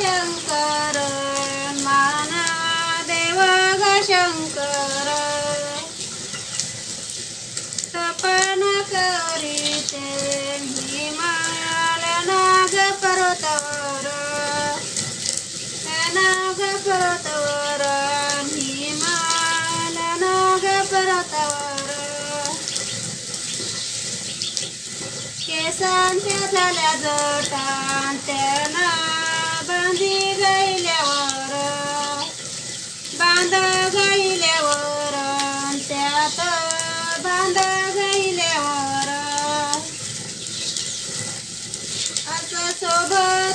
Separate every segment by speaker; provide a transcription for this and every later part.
Speaker 1: शंकर माना देव ग शंकर. तपन करीते हिमाल नाग पर्वतावर. नाग पर्वतावर हिमाल नाग पर्वतावर. केसांच्या झाल्या जटांत्या ना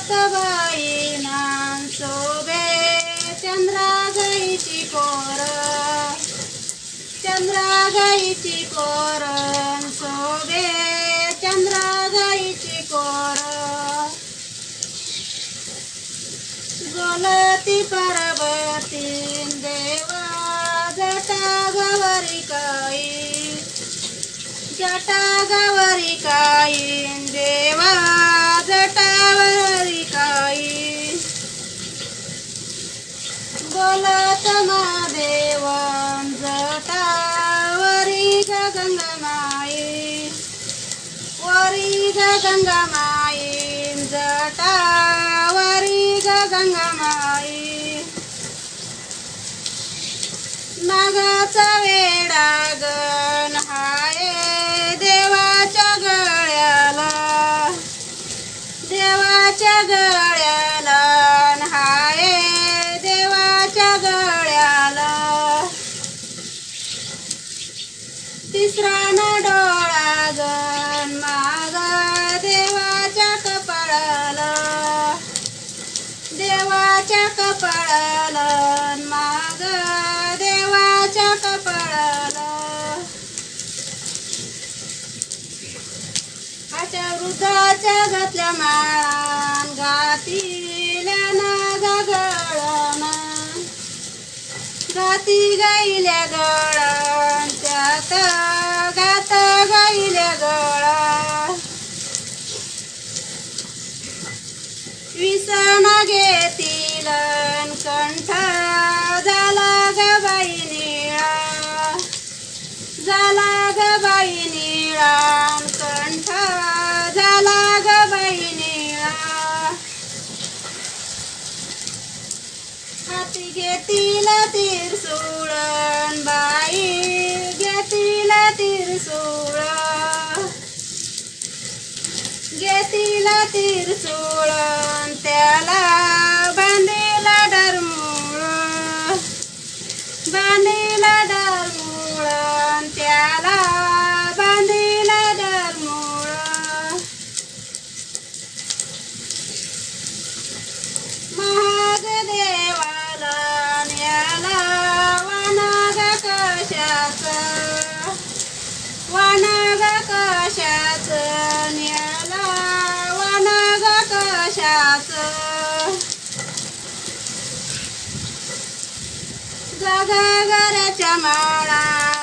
Speaker 1: सोबत शोभे. कोर चंद्रा शोभे. कोर गोलती पार्वती देवा जटा गवरी काई. जटा गवरी काई. देवा जटा ग वरी ग गंगामाई जटावरी ग गंगामाई नागाचा वेडा गण हा तिसरा डोळा गण माझा देवाच्या कपाळाला. देवाच्या कपाळाला माग देवाच्या कपाळाला. आच्या वृद्धाच्या घातल्या माळान गातील्या नागा गळाना. गाती गाईल्या गळा त्यात गात गाईल्या गळा विसण घेतील कंठ झाला ग बाई निळा. झाला ग बाई निळा. कंठ झाला ग बाई निळा. हाती घेतील तिरसुळण बाई घेतील तिरसुळ घेतील सोळा कशाच वानाग कशाच न्याला वानाग कशाच? गगागराच्या
Speaker 2: माळा